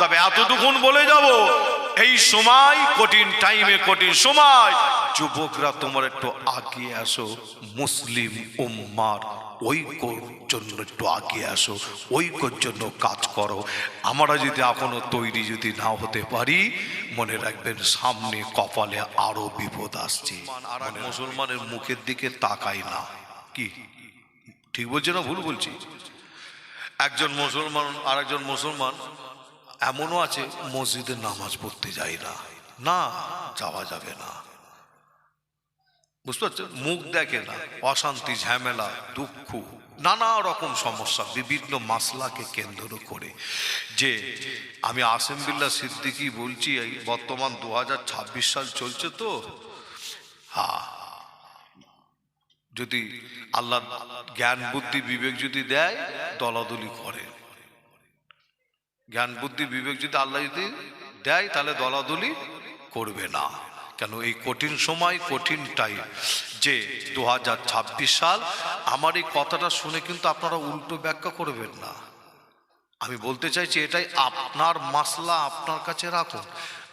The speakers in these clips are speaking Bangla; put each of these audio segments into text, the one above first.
তবে এতটুকুন বলে যাব এই সময় কঠিন টাইমে কঠিন সময়। যুবকরা তোমার একটু আগিয়ে আসো মুসলিম উম্মার ঐক্যর জন্য একটু আগিয়ে আসো ঐক্যর জন্য কাজ করো। আমরা যদি এখনও তৈরি যদি না হতে পারি মনে রাখবেন সামনে কপালে আরও বিপদ আসছে। মুসলমানের মুখের দিকে তাকাই না। কি? ঠিক বলছি না ভুল বলছি? একজন মুসলমান আর একজন মুসলমান এমনও আছে, মসজিদে নামাজ পড়তে যাই না। না, যাওয়া যাবে না। বুঝতে পারছেন? মুখ দেখে না, অশান্তি, ঝামেলা, দুঃখ, নানা রকম সমস্যা, বিভিন্ন মাসলাকে কেন্দ্র করে। যে আমি আসেমবিল্লা সিদ্দিকি বলছি, এই বর্তমান দু হাজার ছাব্বিশ সাল চলছে তো। হা যদি আল্লাহ জ্ঞান, বুদ্ধি, বিবেক যদি দেয়, দলাদলি করে। জ্ঞান, বুদ্ধি, বিবেক যদি আল্লাহ যদি দেয়, তাহলে দলাদলি করবে না। কেন? এই কঠিন সময়, কঠিন টাইম যে দু হাজার ছাব্বিশ সাল, আমার এই কথাটা শুনে কিন্তু আপনারা উল্টো ব্যাখ্যা করবেন না। আমি বলতে চাইছি, এটাই আপনার মাসলা আপনার কাছে রাখুন।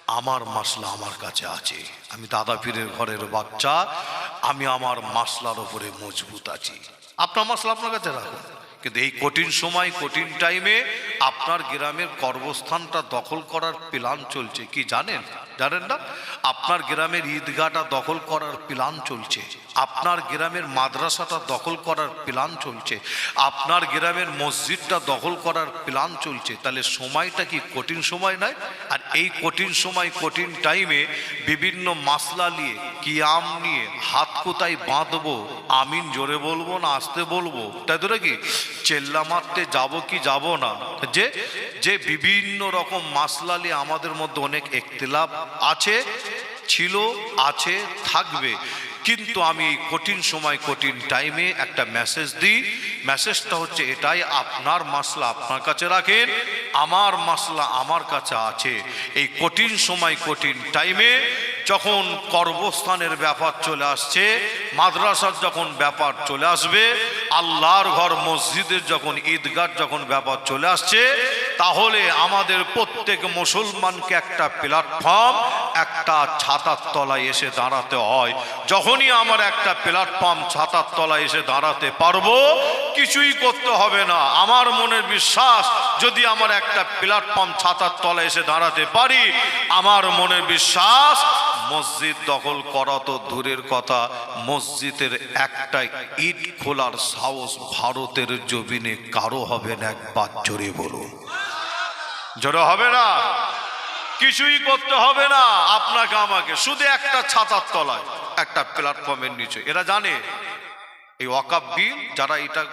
আমার মাসলা আমার কাছে আছে। আমি দাদা পীরের ঘরের বাচ্চা, আমি আমার মাসলার ওপরে মজবুত আছি। আপনার মাসলা আপনার কাছে রাখুন। কিন্তু এই কঠিন সময়, কঠিন টাইমে আপনার গ্রামের কর্মস্থানটা দখল করার প্ল্যান চলছে। কি জানেন? জানেন না? আপনার গ্রামের ঈদগাহটা দখল করার প্ল্যান চলছে। আপনার গ্রামের মাদ্রাসাটা দখল করার প্ল্যান চলছে। আপনার গ্রামের মসজিদটা দখল করার প্ল্যান চলছে। তাহলে সময়টা কি কঠিন সময় নয়? আর এই কঠিন সময়, কঠিন টাইমে বিভিন্ন মাসলা নিয়ে কিয়াম নিয়ে হাত কোথায় বাঁধবো? আমিন জোরে বলব না আসতে বলব? তাই তো নাকি? চেল্লা মারতে যাব কি যাব না? যে যে বিভিন্ন রকম মাসলা নিয়ে আমাদের মধ্যে অনেক একতলাপ আছে, ছিল, আছে, থাকবে। কিন্তু আমি এই কঠিন সময়, কঠিন টাইমে একটা মেসেজ দিই। মেসেজটা হচ্ছে এটাই, আপনার মাসলা আপনার কাছে রাখেন, আমার মাসলা আমার কাছে আছে। এই কঠিন সময়, কঠিন টাইমে যখন কর্মস্থানের ব্যাপার চলে আসছে, মাদ্রাসার যখন ব্যাপার চলে আসবে, আল্লাহর ঘর, মসজিদের যখন ঈদগার যখন ব্যাপার চলে আসছে, তাহলে আমাদের প্রত্যেক মুসলমানকে একটা প্ল্যাটফর্ম, একটা ছাতার তলায় এসে দাঁড়াতে হয়। যখনই আমার একটা প্ল্যাটফর্ম, ছাতার তলায় এসে দাঁড়াতে পারব, কিছুই করতে হবে না। আমার মনের বিশ্বাস, যদি আমার একটা প্ল্যাটফর্ম, ছাতার তলায় এসে দাঁড়াতে পারি, আমার মনের বিশ্বাস মসজিদ দখল করা তো দূরের কথা, মসজিদের একটা ইট খোলার সাহস ভারতের জমিনে কারও হবে না একবার জোরে বলুন। জোরে হবে না? কিছুই করতে হবে না। আপনাকে আমাকে শুধু একটা ছাতার তলায়, একটা প্ল্যাটফর্মের নিচে। এরা জানে, এই ওয়াকাব বিল, যারা এটা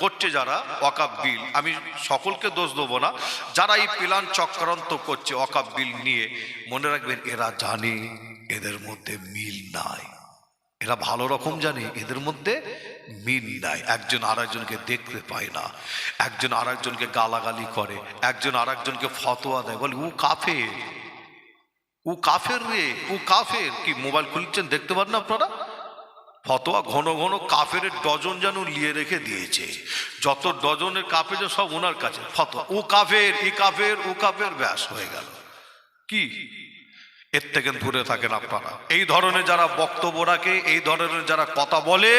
করছে যারা, ওয়াকাব বিল, আমি সকলকে দোষ দেবো না, যারা এই প্ল্যান চক্রান্ত করছে ওয়াকাব বিল নিয়ে, মনে রাখবেন এরা জানে। এদের মধ্যে মিল নাই। এরা ভালো রকম জানে, এদের মধ্যে মিল নাই। একজন আর একজনকে দেখতে পায় না। একজন আর একজনকে গালাগালি করে। একজন আর একজনকে ফতোয়া দেয়। বলে, ও কাফের। ও কাফের রে, ও কাফের। কি, মোবাইল খুলছেন? দেখতে পান না আপনারা? ফতোয়া ঘন ঘন কাফের ডজন যেন লিয়ে রেখে দিয়েছে। যত ডজনের কাফের সব ওনার কাছে। ফতোয়া, ও কাফের ই কাফের, ও কাফের, ব্যাস হয়ে গেল। কি? এর থেকে দূরে থাকেন আপনারা। এই ধরনের যারা বক্তব্য রাখে, এই ধরনের যারা কথা বলে,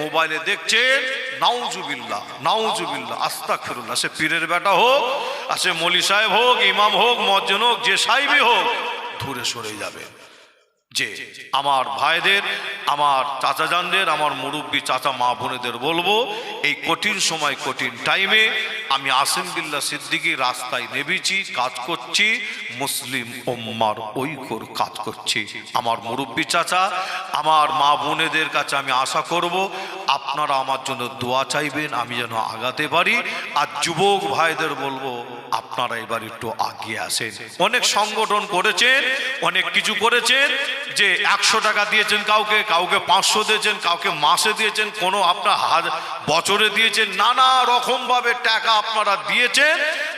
মোবাইলে দেখছেন, নাউজুবিল্লাহ নাউজুবিল্লাহ আস্তা ফিরুল্লাহ সে পীরের বেটা হোক, আর সে মলি সাহেব হোক, ইমাম হোক, মজ্জন হোক, যে সাহেবই হোক, দূরে সরে যাবে। যে আমার ভাইদের, আমার চাচা জানদের আমার মুরব্বী চাচা মা বোনেদের বলব, এই কঠিন সময়, কঠিন টাইমে আমি আসিম বিল্লা সিদ্দিকি, রাস্তায় নেবেছি কাজ করছি, মুসলিম ওম্মার ঐক্যর কাজ করছি। আমার মুরব্বী চাচা, আমার মা বোনেদের কাছে আমি আশা করব, আপনারা আমার জন্য দোয়া চাইবেন, আমি যেন আগাতে পারি। আর যুবক ভাইদের বলব, আপনারা এবার একটু আগিয়ে আসেন। অনেক সংগঠন করেছেন, অনেক কিছু করেছেন, যে একশো টাকা দিয়েছেন কাউকে কাউকে পাঁচশো দিয়েছেন, কাউকে মাসে দিয়েছেন, কোনো আপনার হাজ বছরে দিয়েছেন নানা রকমভাবে টাকা আপনারা দিয়েছেন।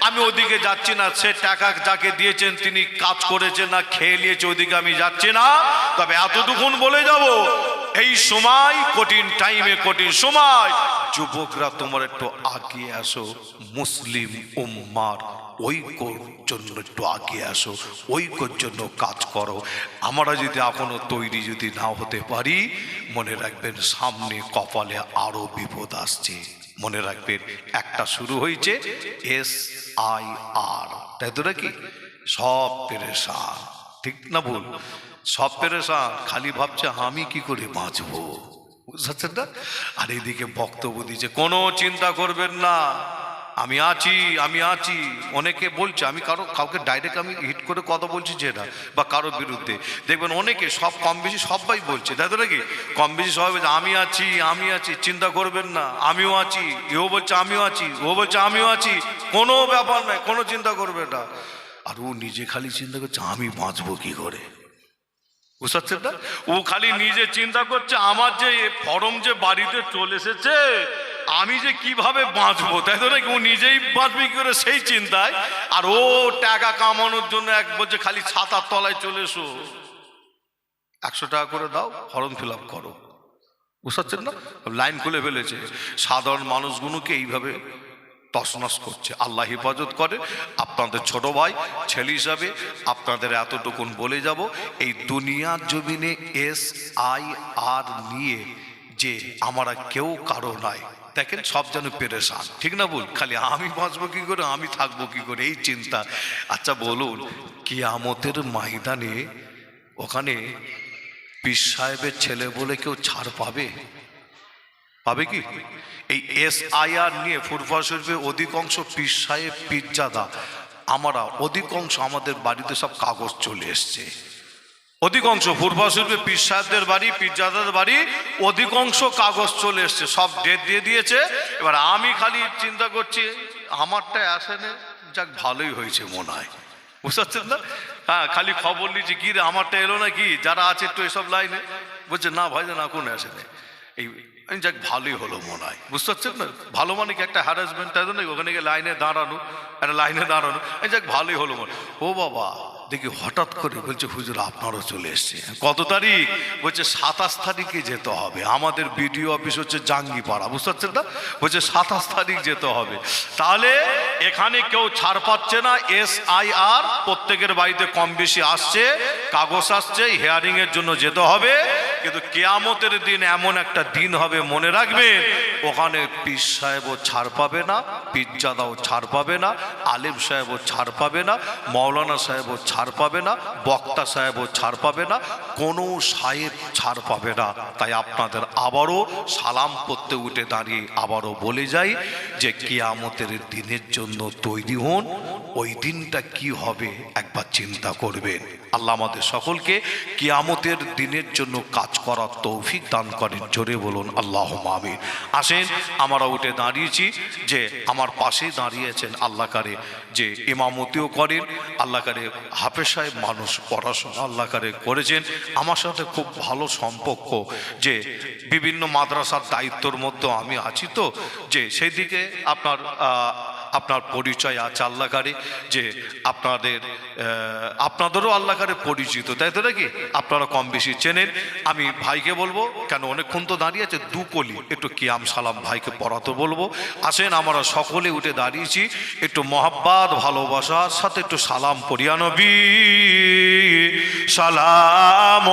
আমি ওদিকে যাচ্ছি না, সে টাকা যাকে দিয়েছেন তিনি কাজ করেছেন না, খেয়ে নিয়েছে, ওদিকে আমি যাচ্ছি না। তবে এতটুকুন বলে যাব, এই সময় কঠিন টাইমে কঠিন সময়। যুবকরা তোমার একটু আগিয়ে আসো, মুসলিম উম্মার ঐক্যর জন্য একটু আগিয়ে আসো, ঐক্যর জন্য কাজ করো। আমরা যদি এখনও তৈরি যদি না হতে পারি, মনে রাখবেন সামনে কপালে আরও বিপদ আসছে। মনে রাখবেন, একটা শুরু হয়েছে, এস আই আর। তাই তো নাকি? সব পেরেশান। ঠিক না ভুল? সব পেরেশান। খালি ভাবছে, আমি কি করে বাঁচবো? বুঝতে না? আর এদিকে বক্তব্য দিচ্ছে, কোনো চিন্তা করবেন না। আমি আছি আমি আছি। অনেকে বলছে, আমি কারও, কাউকে ডাইরেক্ট আমি হিট করে কথা বলছি যেটা বা কারও বিরুদ্ধে। দেখবেন অনেকে সব কম বেশি সবাই বলছে, তাই তো নাকি? কম বেশি সবাই বলছে, আমি আছি আমি আছি, চিন্তা করবেন না, আমিও আছি। এও বলছে, আমিও আছি। ও বলছে, আমিও আছি। কোনো ব্যাপার নাই কোনো চিন্তা করবে না। আর ও নিজে খালি চিন্তা করছে, আমি বাঁচবো কি করে? না? ও খালি নিজে চিন্তা করছে, আমার যে ফরম যে বাড়িতে চলে এসেছে আমি যে কীভাবে বাঁচবো, তাই তো নাকি? ও নিজেই বাঁচবে করে সেই চিন্তায়। আর ও টাকা কামানোর জন্য এক বলছে খালি ছাতার তলায় চলে এসো। একশো টাকা করে দাও, ফর্ম ফিল আপ করো। বুঝতে না? লাইন খুলে ফেলেছে। সাধারণ মানুষগুলোকে এইভাবে তসনস করছে। আল্লাহ হেফাজত করে। আপনাদের ছোট ভাই, ছেলে হিসাবে আপনাদের এতটুকুন বলে যাব, এই দুনিয়ার জমিনে এস আই আর নিয়ে যে আমরা কেউ কারও নাই। দেখেন সব যেন পেরেশান। ঠিক না বল খালি আমি বাঁচবো কি করে? আমি থাকব কি করে? এই চিন্তা। আচ্ছা বলুন কি কিয়ামতের ময়দানে ওখানে পীর সাহেবের ছেলে বলে কেউ ছাড় পাবে? পাবে কি? এই এস আইআর নিয়ে ফুরফা শরীফে অধিকাংশ পীর সাহেব, পীরজাদা, আমরা অধিকাংশ আমাদের বাড়িতে সব কাগজ চলে এসছে। অধিকাংশ ফুরফা শরীফে পীর সাহেবদের বাড়ি পীরজাদাদের বাড়ি, অধিকাংশ কাগজ চলে এসছে, সব ডেট দিয়ে দিয়েছে। এবার আমি খালি চিন্তা করছি, আমারটা আসে যাক ভালোই হয়েছে মনে হয়। বুঝতে পারছেন না? হ্যাঁ খালি খবর নিচ্ছি, কি রে, আমারটা এলো না কি? যারা আছে একটু এসব লাইনে, বলছে, না ভাই না কোনো আসে না এই যাক ভালোই হলো মনে হয়। বুঝতে পারছেন না? ভালো মানে কি একটা হ্যারাসমেন্ট তাই না? ওখানে গিয়ে লাইনে দাঁড়ানো, একটা লাইনে দাঁড়ানো যাক ভালোই হলো মনে ও বাবা! দেখি হঠাৎ করে বলছে, হুজুর, আপনারও চলে এসছে। কত তারিখ? বলছে, সাতাশ তারিখে যেতে হবে। আমাদের বিডিও অফিস হচ্ছে জাঙ্গিপাড়া, বুঝতে পারছেন না? বলছে, সাতাশ তারিখ যেতে হবে। তাহলে এখানে কেউ ছাড় পাচ্ছে না এস আই আর প্রত্যেকের বাড়িতে কম বেশি আসছে, কাগজ আসছে হিয়ারিং এর জন্য যেতে হবে। কিন্তু কেয়ামতের দিন এমন একটা দিন হবে, মনে রাখবেন ওখানে পীর সাহেবও ছাড় পাবে না পিজ্জাদাও ছাড় পাবে না, আলিম সাহেবও ছাড় পাবে না মৌলানা সাহেবও ছাড় পাবে না, বক্তা সাহেবও ছাড় পাবে না, কোনো সাহেব ছাড় পাবে না। তাই আপনাদের আবারও সালাম করতে উঠে দাঁড়িয়ে আবারও বলে যাই যে কেয়ামতের দিনের জন্য তৈরি হন, ওই দিনটা কি হবে একবার চিন্তা করবেন। আল্লাহ আমাদের সকলকে কিয়ামতের দিনের জন্য কাজ করার তৌফিক দান করেন। জোরে বলুন আল্লাহ আমিন। আসেন, আমরা উঠে দাঁড়িয়েছি যে আমার পাশেই দাঁড়িয়েছেন আল্লাহ কারে যে ইমামতিও করেন, আল্লাহ কারে সাহেব মানুষ পড়াশোনা আল্লাহ কারে করেছেন। আমার সাথে খুব ভালো সম্পর্ক যে বিভিন্ন মাদ্রাসার দায়িত্বর মধ্যে আমি আছি তো, যে সেই দিকে আপনার আপনার পরিচয় আছে আল্লাহকারে যে আপনাদের আপনাদেরও আল্লাহকারে পরিচিত, তাই তো নাকি? আপনারা কম বেশি চেনেন। আমি ভাইকে বলব, কেন অনেকক্ষণ তো দাঁড়িয়ে আছে, দু কলি, একটু কিয়াম সালাম ভাইকে পড়াতে বলব। আসেন, আমরা সকলে উঠে দাঁড়িয়েছি, একটু মহাব্বাত, ভালোবাসার সাথে একটু সালাম পড়িয়া নবী। সালাম।